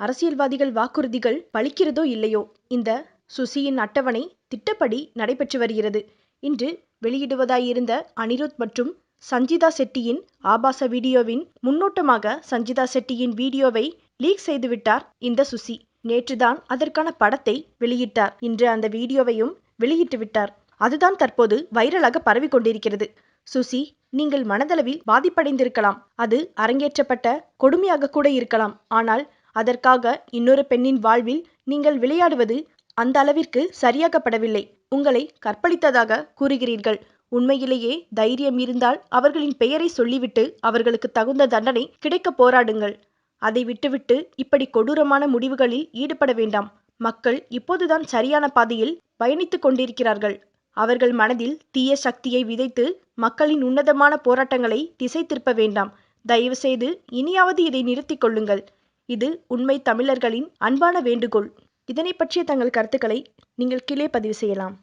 அரசியல்வாதிகள் வாக்குறுதிகள் பலிக்கிறதோ இல்லையோ இந்த சுசியின் அட்டவணை திட்டப்படி நடைபெற்று வருகிறது. இன்று வெளியிடுவதாயிருந்த அனிருத் மற்றும் சஞ்சிதா செட்டியின் ஆபாச வீடியோவின் முன்னோட்டமாக சஞ்சிதா செட்டியின் வீடியோவை லீக் செய்துவிட்டார் இந்த சுசி நேற்றுதான் அதற்கான படத்தை வெளியிட்டார். இன்று அந்த வீடியோவையும் வெளியிட்டு விட்டார் அதுதான் தற்போது வைரலாக பரவி கொண்டிருக்கிறது சுசி நீங்கள் மனதளவில் பாதிப்படைந்திருக்கலாம். அது அரங்கேற்றப்பட்ட கொடுமையாக கூட இருக்கலாம். ஆனால் அதற்காக இன்னொரு பெண்ணின் வாழ்வில் நீங்கள் விளையாடுவது அந்த அளவிற்கு சரியாகப்படவில்லை உங்களை கற்பழித்ததாக கூறுகிறீர்கள். உண்மையிலேயே தைரியம் இருந்தால் அவர்களின் பெயரை சொல்லிவிட்டு அவர்களுக்கு தகுந்த தண்டனை கிடைக்க போராடுங்கள். அதை விட்டுவிட்டு இப்படி கொடூரமான முடிவுகளில் ஈடுபட வேண்டாம். மக்கள் இப்போதுதான் சரியான பாதையில் பயணித்துக் கொண்டிருக்கிறார்கள். அவர்கள் மனதில் தீய சக்தியை விதைத்து மக்களின் உன்னதமான போராட்டங்களை திசை திருப்ப வேண்டாம். தயவுசெய்து இனியாவது இதை நிறுத்திக் கொள்ளுங்கள். இது உண்மை தமிழர்களின் அன்பான வேண்டுகோள். இதனை பற்றிய தங்கள் கருத்துக்களை நீங்கள் கீழே பதிவு செய்யலாம்.